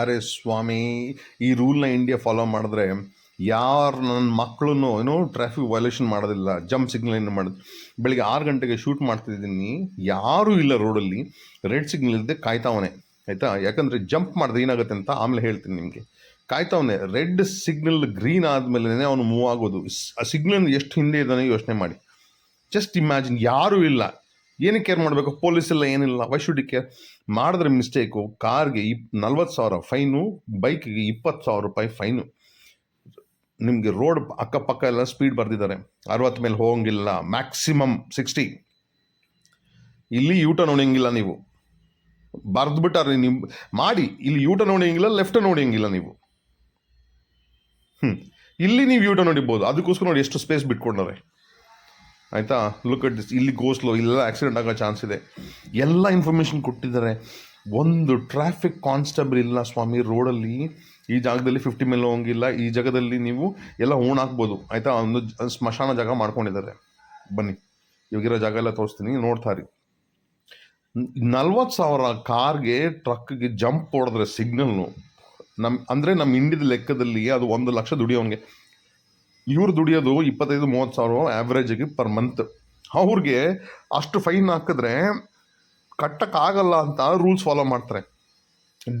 ಅರೆ ಸ್ವಾಮಿ, ಈ ರೂಲ್ನ India follow ಮಾಡಿದ್ರೆ ಯಾರು ನನ್ನ ಮಕ್ಕಳು ಏನೋ ಟ್ರಾಫಿಕ್ ವೈಲೇಷನ್ ಮಾಡೋದಿಲ್ಲ ಜಂಪ್ ಸಿಗ್ನಲ್ ಏನು ಮಾಡೋದು. ಬೆಳಿಗ್ಗೆ ಆರು ಗಂಟೆಗೆ ಶೂಟ್ ಮಾಡ್ತಿದ್ದೀನಿ, ಯಾರೂ ಇಲ್ಲ ರೋಡಲ್ಲಿ ರೆಡ್ ಸಿಗ್ನಲ್ ಇಲ್ಲದೆ ಕಾಯ್ತಾವನೆ, ಆಯಿತಾ? ಯಾಕಂದರೆ ಜಂಪ್ ಮಾಡಿದ್ರೆ ಏನಾಗುತ್ತೆ ಅಂತ ಆಮೇಲೆ ಹೇಳ್ತೀನಿ ನಿಮಗೆ. ಕಾಯ್ತಾವನೆ ರೆಡ್ ಸಿಗ್ನಲ್ ಗ್ರೀನ್ ಆದಮೇಲೆ ಅವನು ಮೂವ್ ಆಗೋದು. ಆ ಸಿಗ್ನಲ್ ಎಷ್ಟು ಹಿಂದೆ ಇದ್ದಾನೆ ಯೋಚನೆ ಮಾಡಿ. ಜಸ್ಟ್ ಇಮ್ಯಾಜಿನ್ ಯಾರೂ ಇಲ್ಲ ಏನಕ್ಕೆ ಕೇರ್ ಮಾಡಬೇಕು? ಪೊಲೀಸ್ ಎಲ್ಲ ಏನಿಲ್ಲ. ವೈ ಶುಡ್ ಕೇರ್ ಮಾಡಿದ್ರೆ ಮಿಸ್ಟೇಕು ಕಾರ್ಗೆ ಇಪ್, ನಲ್ವತ್ತು ಸಾವಿರ ಫೈನು ಬೈಕಿಗೆ ಇಪ್ಪತ್ತು ಸಾವಿರ ರೂಪಾಯಿ ಫೈನು ನಿಮಗೆ ರೋಡ್ ಅಕ್ಕಪಕ್ಕ ಎಲ್ಲ ಸ್ಪೀಡ್ ಬರ್ದಿದ್ದಾರೆ. ಅರವತ್ತು ಮೇಲೆ ಹೋಗಂಗಿಲ್ಲ. ಮ್ಯಾಕ್ಸಿಮಮ್ ಸಿಕ್ಸ್ಟಿ ಇಲ್ಲಿ ಯೂಟರ್ನ್ ಹೊಡೆಯಂಗಿಲ್ಲ ನೀವು. ಬರೆದ್ಬಿಟ್ಟಾರೆ ನಿಮ್ಮ ಮಾಡಿ. ಇಲ್ಲಿ ಯೂಟರ್ನ್ ಹೊಡೆಯಂಗಿಲ್ಲ ಲೆಫ್ಟ್ ಹೊಡೆಯಂಗಿಲ್ಲ ನೀವು. ಹ್ಞೂ ಇಲ್ಲಿ ನೀವು ಯೂಟರ್ನ್ ಹೊಡಿಬೋದು. ಅದಕ್ಕೋಸ್ಕರ ನೋಡಿ ಎಷ್ಟು ಸ್ಪೇಸ್ ಬಿಟ್ಕೊಂಡವ್ರೆ. ಆಯಿತಾ? ಲುಕ್ ಅಟ್ ದಿಸ್ ಇಲ್ಲಿ ಗೋಸ್ಲೋ ಇಲ್ಲೆಲ್ಲ ಆಕ್ಸಿಡೆಂಟ್ ಆಗೋ ಚಾನ್ಸ್ ಇದೆ. ಎಲ್ಲ ಇನ್ಫಾರ್ಮೇಷನ್ ಕೊಟ್ಟಿದ್ದಾರೆ. ಒಂದು ಟ್ರಾಫಿಕ್ ಕಾನ್ಸ್ಟೇಬಲ್ ಇಲ್ಲ ಸ್ವಾಮಿ ರೋಡಲ್ಲಿ ಈ ಜಾಗದಲ್ಲಿ ಫಿಫ್ಟಿ ಮೇಲೆ ಹೋಗಿಲ್ಲ ಈ ಜಾಗದಲ್ಲಿ ನೀವು ಎಲ್ಲ ಓಣ್ ಹಾಕ್ಬೋದು. ಆಯಿತಾ? ಒಂದು ಸ್ಮಶಾನ ಜಾಗ ಮಾಡ್ಕೊಂಡಿದ್ದಾರೆ. ಬನ್ನಿ. ಇವಾಗಿರೋ ಜಾಗ ಎಲ್ಲ ತೋರಿಸ್ತೀನಿ. ನೋಡ್ತಾ ರೀ ನಲ್ವತ್ತು ಸಾವಿರ ಕಾರ್ಗೆ ಟ್ರಕ್ಗೆ ಜಂಪ್ ಹೊಡೆದ್ರೆ ಸಿಗ್ನಲ್ನು ನಮ್ಮ ಅಂದರೆ ನಮ್ಮ ಇಂಡಿಯದ ಲೆಕ್ಕದಲ್ಲಿ ಅದು ಒಂದು ಲಕ್ಷ ದುಡಿಯೋನ್ಗೆ ಇವ್ರು ದುಡಿಯೋದು ಇಪ್ಪತ್ತೈದು, ಮೂವತ್ತು ಸಾವಿರ ಆ್ಯಾವ್ರೇಜಿಗೆ ಪರ್ ಮಂತ್ ಅವ್ರಿಗೆ ಅಷ್ಟು ಫೈನ್ ಹಾಕಿದ್ರೆ ಕಟ್ಟಕ್ಕಾಗಲ್ಲ ಅಂತ ರೂಲ್ಸ್ ಫಾಲೋ ಮಾಡ್ತಾರೆ.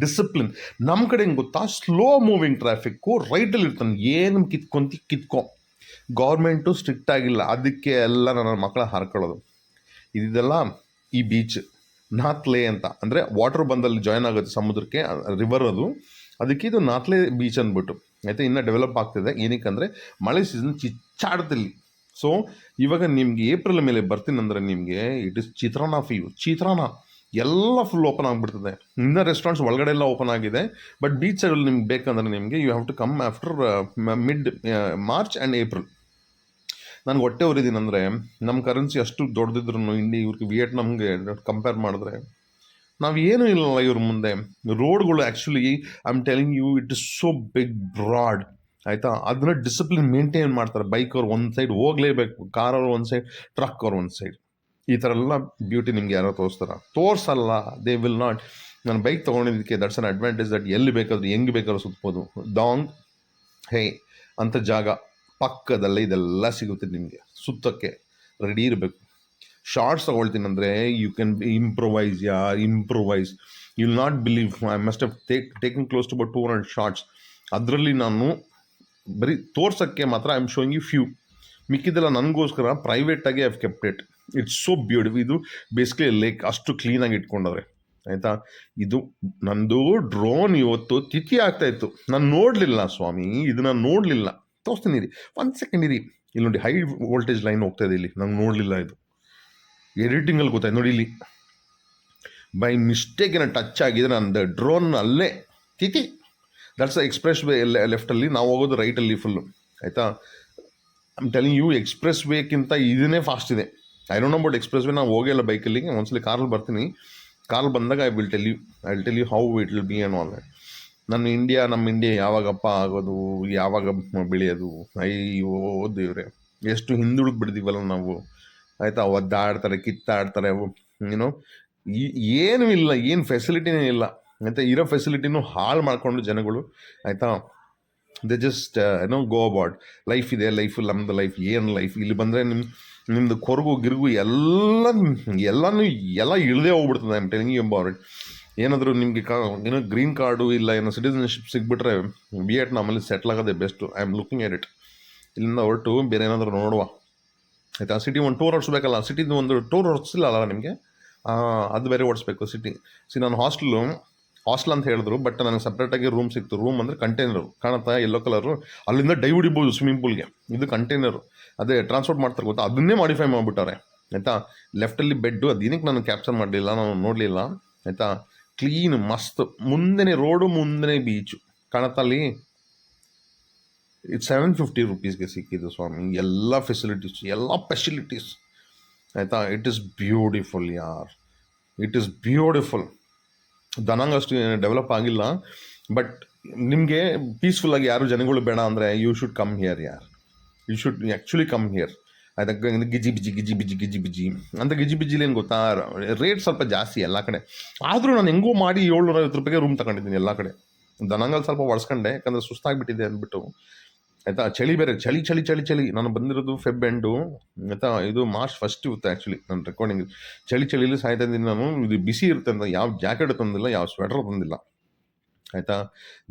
ಡಿಸಿಪ್ಲಿನ್ ನಮ್ಮ ಕಡೆ ಹೆಂಗೆ ಗೊತ್ತಾ? ಸ್ಲೋ ಮೂವಿಂಗ್ ಟ್ರಾಫಿಕ್ಕು ರೈಟಲ್ಲಿ ಇರ್ತಾನೆ. ಏನು ಕಿತ್ಕೊಂತಿ ಕಿತ್ಕೊ. ಗೌರ್ಮೆಂಟು ಸ್ಟ್ರಿಕ್ಟ್ ಆಗಿಲ್ಲ. ಅದಕ್ಕೆ ಎಲ್ಲ ನನ್ನ ಮಕ್ಕಳ ಹಾರ್ಕೊಳ್ಳೋದು. ಇದೆಲ್ಲ ಈ ಬೀಚ್ ನಾತ್ಲೆ ಅಂತ. ಅಂದರೆ ವಾಟರ್ ಬಂದಲ್ಲಿ ಜಾಯ್ನ್ ಆಗುತ್ತೆ ಸಮುದ್ರಕ್ಕೆ ರಿವರ್ ಅದು. ಅದಕ್ಕೆ ಇದು ನಾತ್ಲೆ ಬೀಚ್ ಅಂದ್ಬಿಟ್ಟು. ಆಯಿತಾ? ಇನ್ನೂ ಡೆವಲಪ್ ಆಗ್ತಿದೆ. ಏನಕ್ಕೆ ಮಳೆ ಸೀಸನ್ ಚಿಚ್ಚಾಡ್ತಿಲ್ಲಿ ಸೊ ಇವಾಗ ನಿಮಗೆ ಏಪ್ರಿಲ್ ಮೇಲೆ ಬರ್ತೀನಿ ಅಂದರೆ ನಿಮಗೆ ಇಟ್ ಇಸ್ ಚಿತ್ರಾನ್ನ ಫೀವ್ ಚಿತ್ರಾನ್ನ ಎಲ್ಲ ಫುಲ್ ಓಪನ್ ಆಗಿಬಿಡ್ತದೆ. ಇನ್ನು ರೆಸ್ಟೋರೆಂಟ್ಸ್ ಒಳಗಡೆ ಎಲ್ಲ ಓಪನ್ ಆಗಿದೆ. ಬಟ್ ಬೀಚ್ ಸೈಡಲ್ಲಿ ನಿಮ್ಗೆ ಬೇಕಂದ್ರೆ ನಿಮಗೆ you have to come after mid March and April ನನಗೆ ಹೊಟ್ಟೆ ಉರಿದೀನಿ ಅಂದರೆ ನಮ್ಮ ಕರೆನ್ಸಿ ಅಷ್ಟು ದೊಡ್ಡದಿದ್ರು ಇಂಡಿ ಇವ್ರಿಗೆ ವಿಯೆಟ್ನಾಮ್ಗೆ ಕಂಪೇರ್ ಮಾಡಿದ್ರೆ ನಾವು ಏನೂ ಇಲ್ಲಲ್ಲ ಇವ್ರ ಮುಂದೆ. ರೋಡ್ಗಳು actually I am telling you it is so big broad ಆಯಿತಾ? ಅದನ್ನ ಡಿಸಿಪ್ಲಿನ್ ಮೇಂಟೈನ್ ಮಾಡ್ತಾರೆ. ಬೈಕ್ ಅವ್ರು ಒಂದು ಸೈಡ್ ಹೋಗಲೇಬೇಕು ಕಾರ್ ಅವ್ರು ಒಂದು ಸೈಡ್ ಟ್ರಕ್ ಅವ್ರು ಒಂದು ಸೈಡ್ ಈ ಥರ ಎಲ್ಲ ಬ್ಯೂಟಿ ನಿಮ್ಗೆ ಯಾರೋ ತೋರಿಸ್ತಾರ. ತೋರಿಸಲ್ಲ ದೇ ವಿಲ್ ನಾಟ್ ನಾನು ಬೈಕ್ ತೊಗೊಂಡಿದ್ದಕ್ಕೆ ದಟ್ಸ್ ಅನ್ ಅಡ್ವಾಂಟೇಜ್ ದಟ್ ಎಲ್ಲಿ ಬೇಕಾದ್ರೂ, ಹೆಂಗೆ ಬೇಕಾದ್ರೂ ಸುತ್ಬೋದು. ಡಾಂಗ್ ಹೇ ಅಂತ ಜಾಗ ಪಕ್ಕದಲ್ಲೇ ಇದೆಲ್ಲ ಸಿಗುತ್ತೆ ನಿಮಗೆ. ಸುತ್ತಕ್ಕೆ ರೆಡಿ ಇರಬೇಕು. ಶಾರ್ಟ್ಸ್ ತಗೊಳ್ತೀನಿ ಅಂದರೆ you can improvise yeah improvise you will not believe I must have take taking close to but two hundred shorts ಅದರಲ್ಲಿ ನಾನು ಬರೀ ತೋರ್ಸೋಕ್ಕೆ ಮಾತ್ರ I am showing you few ಮಿಕ್ಕಿದೆಲ್ಲ ನನಗೋಸ್ಕರ ಪ್ರೈವೇಟಾಗಿ I've kept it it's so beautiful ಇದು basically like ಅಷ್ಟು ಕ್ಲೀನಾಗಿ ಇಟ್ಕೊಂಡವ್ರೆ. ಆಯಿತಾ? ಇದು ನಂದು ಡ್ರೋನ್ ಇವತ್ತು ತಿಥಿ ಆಗ್ತಾ ಇತ್ತು. ನಾನು ನೋಡಲಿಲ್ಲ ಸ್ವಾಮಿ ಇದನ್ನ ನಾನು ನೋಡಲಿಲ್ಲ. ತೋರಿಸ್ತೀನಿ ಇರಿ. ಒಂದು ಸೆಕೆಂಡ್ ಇರಿ. ಇಲ್ಲಿ ನೋಡಿ ಹೈ ವೋಲ್ಟೇಜ್ ಲೈನ್ ಹೋಗ್ತಾ ಇದೆ ಇಲ್ಲಿ. ನಂಗೆ ನೋಡಲಿಲ್ಲ ಇದು. ಎಡಿಟಿಂಗಲ್ಲಿ ಗೊತ್ತಾಯ್ತು. ನೋಡಿ ಇಲ್ಲಿ. ಬೈ ಮಿಸ್ಟೇಕಿನ ಟಚ್ ಆಗಿದ್ರೆ ನಂದು ಡ್ರೋನ್ ಅಲ್ಲೇ ತಿತಿ. ದಟ್ಸ್ ಎಕ್ಸ್ಪ್ರೆಸ್ ವೇ ಲೆಫ್ಟಲ್ಲಿ ನಾವು ಹೋಗೋದು ರೈಟಲ್ಲಿ ಫುಲ್ಲು ಆಯಿತಾ? ಐಮ್ ಟೆಲಿಂಗ್ ಯು ಎಕ್ಸ್ಪ್ರೆಸ್ ವೇಕ್ಕಿಂತ ಇದನ್ನೇ ಫಾಸ್ಟ್ ಇದೆ. I don't know but express way ನಾವು ಹೋಗಿಲ್ಲ ಬೈಕಲ್ಲಿ ಒಂದ್ಸಲಿ ಕಾರಲ್ಲಿ ಬರ್ತೀನಿ. ಕಾರ್ ಬಂದಾಗ I will tell you I will tell you how it will be and all that ನನ್ನ ಇಂಡಿಯಾ ನಮ್ಮ ಇಂಡಿಯಾ ಯಾವಾಗಪ್ಪ ಆಗೋದು? ಯಾವಾಗ ಬೆಳೆಯೋದು? ಅಯ್ಯೋ ದೇವ್ರೆ. ಎಷ್ಟು ಹಿಂದುಳಿದು ಬಿಡ್ತೀವಲ್ಲ ನಾವು? ಆಯಿತಾ, ಒದ್ದಾಡ್ತಾರೆ, ಕಿತ್ತಾಡ್ತಾರೆ ಏನೋ ಏನೂ ಇಲ್ಲ, ಏನು ಫೆಸಿಲಿಟಿನೇ ಇಲ್ಲ. ಆಯಿತಾ, ಇರೋ ಫೆಸಿಲಿಟಿನೂ ಹಾಳು ಮಾಡಿಕೊಂಡು ಜನಗಳು, ಆಯಿತಾ ದ ಜಸ್ಟ್ ಏನೋ ಗೋ ಅಬೌಟ್ ಲೈಫ್ ಇದೆ ಲೈಫ್ ನಮ್ಮದು ಲೈಫ್ ಏನು ಲೈಫ್ ಇಲ್ಲಿ ಬಂದರೆ ನಿಮ್ಮ ನಿಮ್ಮದು ಕೊರಗು, ಗಿರುಗು ಎಲ್ಲ, ಎಲ್ಲನೂ, ಎಲ್ಲ ಇಳದೇ ಹೋಗ್ಬಿಡ್ತದೆ ಐಮ್ ಟೆಲಿಂಗ್ ಅಬೌಟ್ ಏನಾದರೂ ನಿಮಗೆ ಕಾ ಏನೋ ಗ್ರೀನ್ ಕಾರ್ಡು ಇಲ್ಲ, ಏನೋ ಸಿಟಿಸನ್ಶಿಪ್ ಸಿಗ್ಬಿಟ್ರೆ ವಿಯೆಟ್ನಾಮಲ್ಲಿ ಸೆಟ್ಲ್ ಆಗೋದೇ best I am looking at it ಇಲ್ಲಿಂದ ಹೊರಟು, ಬೇರೆ ಏನಾದರೂ ನೋಡುವ. ಆಯಿತಾ? ಸಿಟಿ ಒಂದು ಟೂರ್ ಓಡಿಸ್ಬೇಕಲ್ಲ ಸಿಟಿದು ಒಂದು ಟೂರ್ ಓಡಿಸಿಲ್ಲ ಅಲ್ಲ ನಿಮಗೆ ಅದು ಬೇರೆ ಓಡಿಸ್ಬೇಕು ಸಿಟಿ ಸಿ ನಾನು ಹಾಸ್ಟೆಲು ಹಾಸ್ಟೆಲ್ ಅಂತ ಹೇಳಿದ್ರು ಬಟ್ ನನಗೆ ಸಪ್ರೇಟಾಗಿ ರೂಮ್ ಸಿಕ್ತು. ರೂಮ್ ಅಂದರೆ ಕಂಟೈನರು ಕಾಣುತ್ತಾ? ಎಲ್ಲೋ ಕಲರು ಅಲ್ಲಿಂದ ಡೈ ಹೊಡಿಬೋದು ಸ್ವಿಮ್ಮಿಂಗ್ ಪೂಲ್ಗೆ ಇದು ಕಂಟೈನರು ಅದೇ ಟ್ರಾನ್ಸ್ಪೋರ್ಟ್ ಮಾಡ್ತಾರೆ ಗೊತ್ತಾ? ಅದನ್ನೇ ಮಾಡಿಫೈ ಮಾಡಿಬಿಟ್ಟಾರೆ ಆಯಿತಾ? ಲೆಫ್ಟಲ್ಲಿ ಬೆಡ್ಡು ಅದೇನಕ್ಕೆ ನಾನು ಕ್ಯಾಪ್ಚರ್ ಮಾಡಲಿಲ್ಲ, ನಾನು ನೋಡಲಿಲ್ಲ. ಆಯಿತಾ? ಕ್ಲೀನ್ ಮಸ್ತ್. ಮುಂದೆನೇ ರೋಡು ಮುಂದೆನೇ ಬೀಚು ಕಾಣುತ್ತಾ ಅಲ್ಲಿ? ಇದು ಸೆವೆನ್ ಫಿಫ್ಟಿ ರುಪೀಸ್ಗೆ ಸಿಕ್ಕಿದ್ದು ಸ್ವಾಮಿ ಎಲ್ಲ ಫೆಸಿಲಿಟೀಸ್ ಎಲ್ಲ ಫೆಸಿಲಿಟೀಸ್ ಆಯಿತಾ ಇಟ್ ಈಸ್ ಬ್ಯೂಟಿಫುಲ್ ಯಾರ್ it is beautiful Da Nang ಅಷ್ಟು ಡೆವಲಪ್ ಆಗಿಲ್ಲ ಬಟ್ ನಿಮಗೆ ಪೀಸ್ಫುಲ್ಲಾಗಿ ಯಾರು ಜನಗಳು ಬೇಡ ಅಂದರೆ ಯು ಶುಡ್ ಕಮ್ ಹಿಯರ್ ಯಾರ್ you should actually come here ಅದಕ್ಕೆ ಗಿಜಿ ಬಿಜಿ ಗಿಜಿ ಬಿಜಿ ಗಿಜಿ ಬಿಜಿ ಅಂತ ಗಿಜಿ ಬಿಜಿಲಿ ಏನು ಗೊತ್ತಾ ರೇಟ್ ಸ್ವಲ್ಪ ಜಾಸ್ತಿ ಎಲ್ಲ ಕಡೆ. ಆದರೂ ನಾನು ಹೆಂಗೂ ಮಾಡಿ ಏಳ್ನೂರ ಐವತ್ತು ರೂಪಾಯಿಗೆ ರೂಮ್ ತಗೊಂಡಿದ್ದೀನಿ ಎಲ್ಲ ಕಡೆ. ದನಂಗಲ್ ಸ್ವಲ್ಪ ಒಡ್ಸ್ಕೊಂಡೆ ಯಾಕಂದರೆ ಸುಸ್ತಾಗಿಬಿಟ್ಟಿದೆ ಅಂದ್ಬಿಟ್ಟು. ಆಯಿತಾ? ಚಳಿ ಬೇರೆ, ಚಳಿ ಚಳಿ ಚಳಿ ಚಳಿ. ನಾನು ಬಂದಿರೋದು ಫೆಬ್ ಎಂಡು ಆಯಿತಾ? ಇದು ಮಾರ್ಚ್ ಫಸ್ಟ್ ಇರುತ್ತೆ ಆ್ಯಕ್ಚುಲಿ ನನ್ನ ರೆಕಾರ್ಡಿಂಗ್ ಚಳಿ, ಚಳಿಲಿ ಸಾಯ್ತಾ ಇದ್ದೀನಿ ನಾನು. ಇದು ಬಿಸಿ ಇರುತ್ತೆ ಅಂತ ಯಾವ ಜಾಕೆಟ್ ತಂದಿಲ್ಲ, ಯಾವ ಸ್ವೆಟರ್ ತಂದಿಲ್ಲ. ಆಯಿತಾ?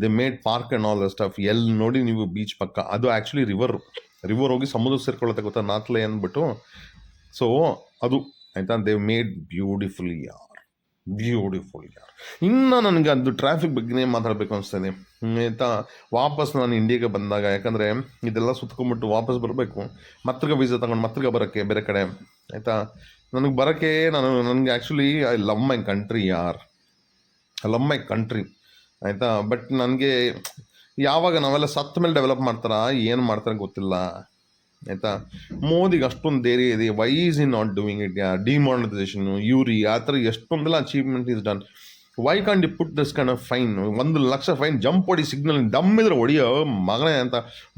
They made park and all the stuff ಎಲ್ಲಿ ನೋಡಿ ನೀವು ಬೀಚ್ ಪಕ್ಕ. ಅದು ಆ್ಯಕ್ಚುಲಿ ರಿವರ್ ರಿವರ್ ಹೋಗಿ ಸಮುದ್ರ ಸೇರ್ಕೊಳ್ಳುತ್ತೆ ಗೊತ್ತಾ? ನಾತ್ಲೆ ಅಂದ್ಬಿಟ್ಟು. ಸೊ ಅದು, ಆಯಿತಾ? ದೇ ಮೇಡ್ ಬ್ಯೂಟಿಫುಲ್ ಬ್ಯೂಟಿಫುಲ್ ಯಾರ್ ಇನ್ನು ನನಗೆ ಅದು ಟ್ರಾಫಿಕ್ ಬಗ್ಗೆನೇ ಮಾತಾಡಬೇಕು ಅನಿಸ್ತದೆ ಆಯಿತಾ? ವಾಪಸ್ ನಾನು ಇಂಡಿಯಾಗೆ ಬಂದಾಗ, ಯಾಕಂದರೆ ಇದೆಲ್ಲ ಸುತ್ಕೊಂಡ್ಬಿಟ್ಟು ವಾಪಸ್ ಬರಬೇಕು. ಮತ್ತಿಗೆ ವೀಸಾ ತಗೊಂಡು ಮತ್ತಿಗೆ ಬರೋಕ್ಕೆ ಬೇರೆ ಕಡೆ. ಆಯಿತಾ? ನನಗೆ ಬರೋಕ್ಕೆ ನಾನು, ನನಗೆ actually I love my country ಯಾರ್? ಐ ಲವ್ ಮೈ ಕಂಟ್ರಿ ಆಯಿತಾ? ಬಟ್ ನನಗೆ ಯಾವಾಗ ನಾವೆಲ್ಲ ಸತ್ತ ಮೇಲೆ ಡೆವಲಪ್ ಮಾಡ್ತಾರಾ? ಏನು ಮಾಡ್ತಾರೆ ಗೊತ್ತಿಲ್ಲ. ಆಯಿತಾ? ಮೋದಿಗೆ ಅಷ್ಟೊಂದು ಧೈರ್ಯ ಇದೆ. Why is in not doing it demonetisation Uri ಆ ಥರ ಎಷ್ಟೊಂದೆಲ್ಲ achievement is done why the put this kind of fine ಒಂದು ಲಕ್ಷ ಫೈನ್ ಜಂಪ್ ಹೊಡಿ ಸಿಗ್ನಲ್ ದಮ್ ಇದ್ರೆ ಹೊಡಿಯೋ ಮಗನೇ ಅಂತ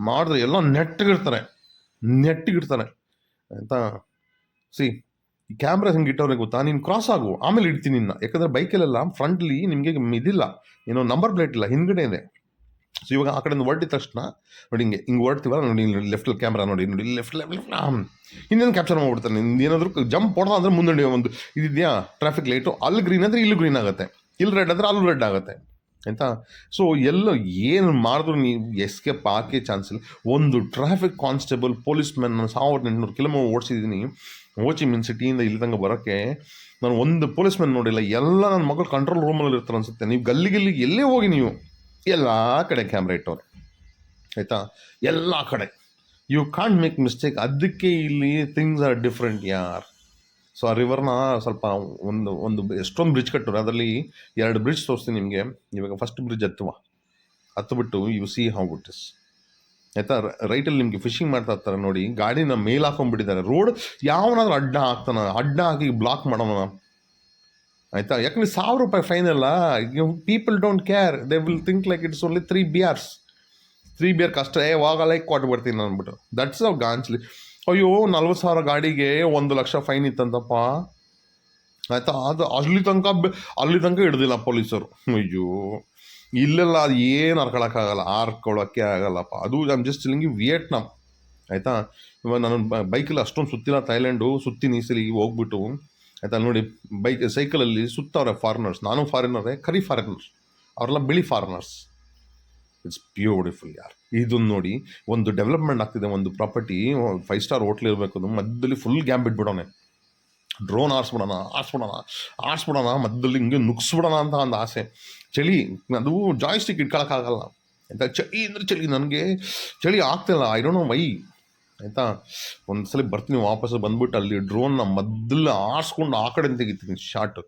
ಮಾಡಿದ್ರೆ ಎಲ್ಲ ನೆಟ್ಟಿಗಿರ್ತಾರೆ ನೆಟ್ಟಿಗಿರ್ತಾರೆ ಆಯಿತಾ? ಸಿ ಈ ಕ್ಯಾಮ್ರಾ ಹೆಂಗೆ ಇಟ್ಟವ್ರಿಗೆ ಗೊತ್ತಾ? ನೀನು ಕ್ರಾಸ್ ಆಗು. ಆಮೇಲೆ ಇಡ್ತೀನಿ ನಿನ್ನ. ಯಾಕಂದರೆ ಬೈಕಲ್ಲೆಲ್ಲ ಫ್ರಂಟ್ಲಿ ನಿಮಗೆ ಇದಿಲ್ಲ ಏನೋ ನಂಬರ್ ಪ್ಲೇಟ್ ಇಲ್ಲ. ಹಿಂದ್ಗಡೆ ಇದೆ ಸೊ ಇವಾಗ ಆ ಕಡೆಯಿಂದ ಹೊರಟಿದ ತಕ್ಷಣ ನೋಡಿ ಹಿಂಗೆ ಹಿಂಗೆ ಹೊರಡ್ತೀವಲ್ಲ, ನೋಡಿ ಲೆಫ್ಟಲ್ಲಿ ಕ್ಯಾಮ್ರಾ ನೋಡಿ ನೋಡಿ ಲೆಫ್ಟ್ ಲೆಫ್ಟ್ ಇನ್ನೇನು ಕ್ಯಾಪ್ಚರ್ ಮಾಡ್ಬಿಡ್ತಾನೆ ನಿಂದು ಏನಾದರೂ ಜಂಪ್ ಹೊಡೆದ ಅಂದರೆ ಮುಂದೆ ಒಂದು, ಇದಿದೆಯಾ? ಟ್ರಾಫಿಕ್ ಲೈಟು ಅಲ್ಲಿ ಗ್ರೀನ್ ಅಂದರೆ ಇಲ್ಲಿ ಗ್ರೀನ್ ಆಗುತ್ತೆ. ಇಲ್ಲಿ ರೆಡ್ ಅಂದರೆ ಅಲ್ಲೂ ರೆಡ್ ಆಗುತ್ತೆ. ಆಯಿತಾ? ಸೊ ಎಲ್ಲ ಏನು ಮಾಡಿದ್ರು ನೀವು ಎಸ್ಕೇಪ್ ಹಾಕೇ ಚಾನ್ಸ್ ಇಲ್ಲ. ಒಂದು ಟ್ರಾಫಿಕ್ ಕಾನ್ಸ್ಟೇಬಲ್ ಪೊಲೀಸ್ ಮ್ಯಾನ್ ನಾನು ಸಾವಿರದ ಎಂಟುನೂರು ಕಿಲೋಮೀಟರ್ ಓಡಿಸಿದ್ದೀನಿ. ಓಚಿ ಮಿನ್ ಸಿಟಿಯಿಂದ ಇಲ್ಲಿ ತನಕ ಬರೋಕ್ಕೆ ನಾನು ಒಂದು ಪೊಲೀಸ್ ಮ್ಯಾನ್ ನೋಡಿಲ್ಲ. ಎಲ್ಲ ನನ್ನ ಮಗಳು ಕಂಟ್ರೋಲ್ ರೂಮಲ್ಲಿ ಇರ್ತಾರೆ ಅನ್ಸುತ್ತೆ. ನೀವು ಗಲ್ಲಿ ಗಲ್ಲಿಗೆ ಎಲ್ಲೇ ಹೋಗಿ ನೀವು? ಎಲ್ಲ ಕಡೆ ಕ್ಯಾಮ್ರಾ ಇಟ್ಟವ್ರೆ. ಆಯಿತಾ? ಎಲ್ಲ ಕಡೆ. ಯು ಕಾಂಟ್ ಮೇಕ್ ಮಿಸ್ಟೇಕ್ ಅದಕ್ಕೆ ಇಲ್ಲಿ ಥಿಂಗ್ಸ್ ಆರ್ ಡಿಫ್ರೆಂಟ್ ಯಾರ್? ಸೊ ಆ ರಿವರ್ನ ಸ್ವಲ್ಪ ಒಂದು ಒಂದು ಎಷ್ಟೊಂದು ಬ್ರಿಡ್ಜ್ ಕಟ್ಟರು ಅದರಲ್ಲಿ ಎರಡು ಬ್ರಿಡ್ಜ್ ತೋರಿಸ್ತೀನಿ ನಿಮಗೆ. ಇವಾಗ ಫಸ್ಟ್ ಬ್ರಿಡ್ಜ್ ಹತ್ತುವ ಹತ್ತುಬಿಟ್ಟು you see how it is ಆಯಿತಾ? ರೈಟಲ್ಲಿ ನಿಮಗೆ ಫಿಶಿಂಗ್ ಮಾಡ್ತಾ ಇರ್ತಾರೆ ನೋಡಿ. ಗಾಡಿನ ಮೇಲೆ ಹಾಕೊಂಡ್ಬಿಟ್ಟಿದ್ದಾರೆ. ರೋಡ್ ಯಾವನಾದ್ರೂ ಅಡ್ಡ ಹಾಕ್ತಾನ. ಅಡ್ಡ ಹಾಕಿ ಬ್ಲಾಕ್ ಮಾಡೋಣ. ಆಯಿತಾ? ಯಾಕಂದ್ರೆ ಸಾವಿರ ರೂಪಾಯಿ ಫೈನ್ ಅಲ್ಲ people don't care they will think like it's only three beers three beer ಕಷ್ಟ. ಏ ಹೋಗಲ್ಲ ಕೊಟ್ಟು ಬರ್ತೀನಿ ಅಂದ್ಬಿಟ್ಟು. ದಟ್ಸ್ ಅವ್ ಗಾಂಚ್ಲಿ. ಅಯ್ಯೋ, ನಲ್ವತ್ತು ಸಾವಿರ ಗಾಡಿಗೆ ಒಂದು ಲಕ್ಷ ಫೈನ್ ಇತ್ತಂತಪ್ಪ. ಆಯಿತಾ? ಅದು ಅಲ್ಲಿ ತನಕ ಅಲ್ಲಿ ತನಕ ಹಿಡ್ದಿಲ್ಲ ಪೊಲೀಸರು. ಅಯ್ಯೋ. ಇಲ್ಲೆಲ್ಲ ಅದು ಏನು ಹರ್ಕೊಳಕ್ಕಾಗಲ್ಲ. ಹಾರ್ಕೊಳ್ಳೋಕ್ಕೆ ಆಗಲ್ಲಪ್ಪ. ಅದು ಐಮ್ ಜಸ್ಟ್ ಇಲ್ಲಿಂಗಿ ವಿಯೆಟ್ನಾಮ್ ಆಯಿತಾ? ಇವಾಗ ನಾನು ಬೈಕಲ್ಲಿ ಅಷ್ಟೊಂದು ಸುತ್ತಿಲ್ಲ ಥೈಲ್ಯಾಂಡು ಸುತ್ತಿನ ಈ ಸಲ ಹೋಗ್ಬಿಟ್ಟು ಆಯಿತಾ ನೋಡಿ ಬೈಕ್ ಸೈಕಲಲ್ಲಿ ಸುತ್ತವ್ರೆ ಫಾರಿನರ್ಸ್ ನಾನು ಫಾರಿನರೇ ಕರಿ ಫಾರಿನರ್ಸ್ ಅವರೆಲ್ಲ ಬಿಳಿ ಫಾರಿನರ್ಸ್ ಇಟ್ಸ್ ಬ್ಯೂಟಿಫುಲ್ ಯಾರ್. ಇದನ್ನು ನೋಡಿ, ಒಂದು ಡೆವಲಪ್ಮೆಂಟ್ ಆಗ್ತಿದೆ, ಒಂದು ಪ್ರಾಪರ್ಟಿ ಫೈವ್ ಸ್ಟಾರ್ ಹೋಟ್ಲ್ ಇರಬೇಕು ಅದು ಮಧ್ಯದಲ್ಲಿ ಫುಲ್ ಗ್ಯಾಮ್ ಬಿಟ್ಬಿಡೋಣ ಡ್ರೋನ್ ಆರಿಸ್ಬಿಡೋಣ ಆರಿಸ್ಬಿಡೋಣ ಆರಿಸ್ಬಿಡೋಣ ಮಧ್ಯದಲ್ಲಿ ಹಿಂಗೆ ನುಗ್ಸ್ಬಿಡೋಣ ಅಂತ ಒಂದು ಆಸೆ. ಚಳಿ, ಅದು ಜಾಯ್ಸ್ಟಿಕ್ ಇಟ್ಕೊಳಕ್ಕಾಗಲ್ಲ. ಆಯಿತಾ ಚಳಿ ಅಂದರೆ ಚಳಿ, ನನಗೆ ಚಳಿ ಆಗ್ತಿಲ್ಲ. ಐ ಡೋಂಟ್ ನೋ ವೈ ಆಯಿತಾ? ಒಂದು ಸಲ ಬರ್ತೀನಿ ವಾಪಸ್, ಬಂದ್ಬಿಟ್ಟು ಅಲ್ಲಿ ಡ್ರೋನ್ನ ಮೊದಲು ಆರಿಸ್ಕೊಂಡು ಆ ಕಡೆ ತೆಗಿತೀನಿ ಶಾರ್ಟ್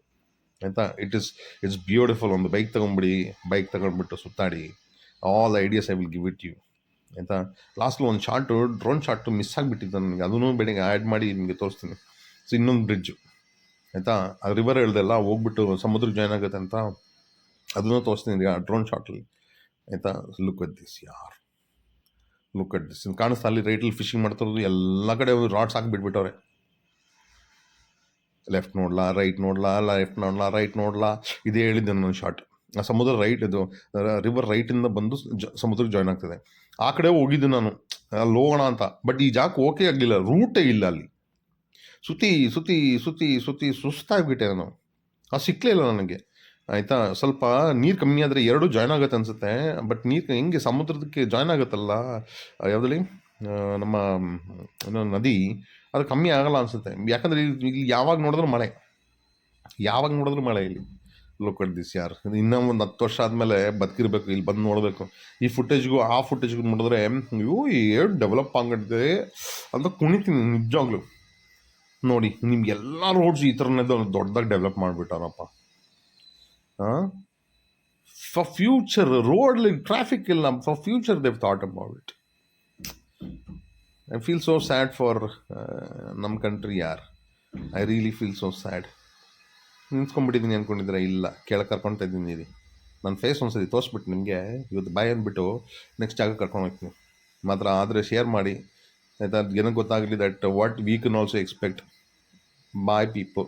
ಆಯಿತಾ? ಇಟ್ ಇಸ್ ಇಟ್ಸ್ ಬ್ಯೂಟಿಫುಲ್ ಒಂದು ಬೈಕ್ ತೊಗೊಂಬಿಡಿ ಬೈಕ್ ತಗೊಂಡ್ಬಿಟ್ಟು ಸುತ್ತಾಡಿ. All ideas I will give it you ಆಯಿತಾ? ಲಾಸ್ಟಲ್ಲಿ ಒಂದು ಶಾರ್ಟು ಡ್ರೋನ್ ಶಾರ್ಟು ಮಿಸ್ ಆಗಿಬಿಟ್ಟಿತ್ತು ನನಗೆ. ಅದನ್ನು ಬೆಳಿಗ್ಗೆ ಆ್ಯಡ್ ಮಾಡಿ ನಿಮಗೆ ತೋರಿಸ್ತೀನಿ. ಸೊ ಇನ್ನೊಂದು ಬ್ರಿಡ್ಜು ಆಯಿತಾ? ಆ ರಿವರ್ ಹೇಳ್ದೆಲ್ಲ ಹೋಗ್ಬಿಟ್ಟು ಸಮುದ್ರ ಜಾಯ್ನ್ ಆಗುತ್ತೆ ಅಂತ ಅದನ್ನು ತೋರಿಸ್ತೀನಿ. ಆ ಡ್ರೋನ್ ಶಾರ್ಟಲ್ಲಿ ಆಯಿತಾ? ಲುಕ್ ಅಟ್ ದಿಸ್ ಯಾರ್ ಲುಕ್ ಅಟ್ ದಿಸ್ ಕಾಣಿಸ್ತಾ ಅಲ್ಲಿ ರೈಟಲ್ಲಿ ಫಿಶಿಂಗ್ ಮಾಡ್ತಿರೋದು, ಎಲ್ಲ ಕಡೆ ರಾಡ್ಸ್ ಹಾಕಿಬಿಟ್ಬಿಟ್ಟವ್ರೆ ಲೆಫ್ಟ್ ನೋಡ್ಲಾ ರೈಟ್ ನೋಡ್ಲಾ ಲೆಫ್ಟ್ ನೋಡ್ಲಾ ರೈಟ್ ನೋಡ್ಲಾ. ಇದೇ ಹೇಳಿದ್ದೆ ನನ್ನ ಶಾರ್ಟ್ ಆ ಸಮುದ್ರ ರೈಟ್ ಇದು ರಿವರ್ ರೈಟಿಂದ ಬಂದು ಸಮುದ್ರಕ್ಕೆ ಜಾಯ್ನ್ ಆಗ್ತದೆ. ಆ ಕಡೆ ಹೋಗಿದ್ದು ನಾನು. ಅಲ್ಲಿ ಹೋಗೋಣ ಅಂತ. ಬಟ್ ಈ ಜಾಕ್ ಓಕೆ ಆಗಲಿಲ್ಲ ರೂಟೇ ಇಲ್ಲ ಅಲ್ಲಿ. ಸುತಿ ಸುತ್ತಿ ಸುತ್ತಿ ಸುತ್ತಿ ಸುಸ್ತಾಗಿಬಿಟ್ಟೆ ನಾನು. ಅದು ಸಿಕ್ಕಲೇ ಇಲ್ಲ ನನಗೆ. ಆಯಿತಾ? ಸ್ವಲ್ಪ ನೀರು ಕಮ್ಮಿ ಆದರೆ ಎರಡೂ ಜಾಯ್ನ್ ಆಗುತ್ತೆ ಅನಿಸುತ್ತೆ. ಬಟ್ ನೀರು ಹೆಂಗೆ ಸಮುದ್ರದಕ್ಕೆ ಜಾಯ್ನ್ ಆಗುತ್ತಲ್ಲ? ಯಾವುದ್ರಲ್ಲಿ? ನಮ್ಮ ನದಿ. ಅದು ಕಮ್ಮಿ ಆಗಲ್ಲ ಅನಿಸುತ್ತೆ. ಯಾಕಂದರೆ ಇಲ್ಲಿ ಯಾವಾಗ ನೋಡಿದ್ರು ಮಳೆ. ಯಾವಾಗ ನೋಡಿದ್ರು ಮಳೆ ಇಲ್ಲಿ. ಲೋಕಲ್ ದಿಸ್ ಯಾರ್. ಇನ್ನೂ ಒಂದು ಹತ್ತು ವರ್ಷ ಆದಮೇಲೆ ಬದುಕಿರ್ಬೇಕು. ಇಲ್ಲಿ ಬಂದು ನೋಡಬೇಕು. ಈ ಫುಟೇಜ್ಗೂ ಆ ಫುಟೇಜ್ಗೂ ನೋಡಿದ್ರೆ, ಅಯ್ಯೋ ಏನು ಡೆವಲಪ್ ಆಗಿದೆ ಅಂತ ಕುಣಿತೀನಿ ನಿಜವಾಗ್ಲೂ. ನೋಡಿ, ನಿಮ್ಗೆಲ್ಲ ರೋಡ್ಸ್ ಈ ಥರನೇ ದೊಡ್ಡದಾಗಿ ಡೆವಲಪ್ ಮಾಡಿಬಿಟ್ಟಾರಪ್ಪ. ಫಾರ್ ಫ್ಯೂಚರ್ ರೋಡ್ಲಿ ಟ್ರಾಫಿಕ್ ಇಲ್ಲ for future they thought about it I feel so sad for ನಮ್ಮ ಕಂಟ್ರಿ ಯಾರ್? I really feel so sad ನಿಂತ್ಕೊಂಡ್ಬಿಟ್ಟಿದ್ದೀನಿ ಅಂದ್ಕೊಂಡಿದ್ರೆ ಇಲ್ಲ. ಕೆಳಗೆ ಕರ್ಕೊಳ್ತಾ ಇದ್ದೀನಿ ಇದು ನನ್ನ ಫೇಸ್ ಒಂದ್ಸತಿ ತೋರಿಸ್ಬಿಟ್ಟು ನಿಮಗೆ. ಇವತ್ತು ಬಾಯ್ ಅಂದ್ಬಿಟ್ಟು ನೆಕ್ಸ್ಟ್ ಜಾಗ ಕರ್ಕೊಂಡು ಹೋಗ್ತೀನಿ. ಮಾತ್ರ ಆದರೆ ಶೇರ್ ಮಾಡಿ. ಆಯಿತಾ? ಏನಕ್ಕೆ ಗೊತ್ತಾಗಲಿ that what we can also expect by people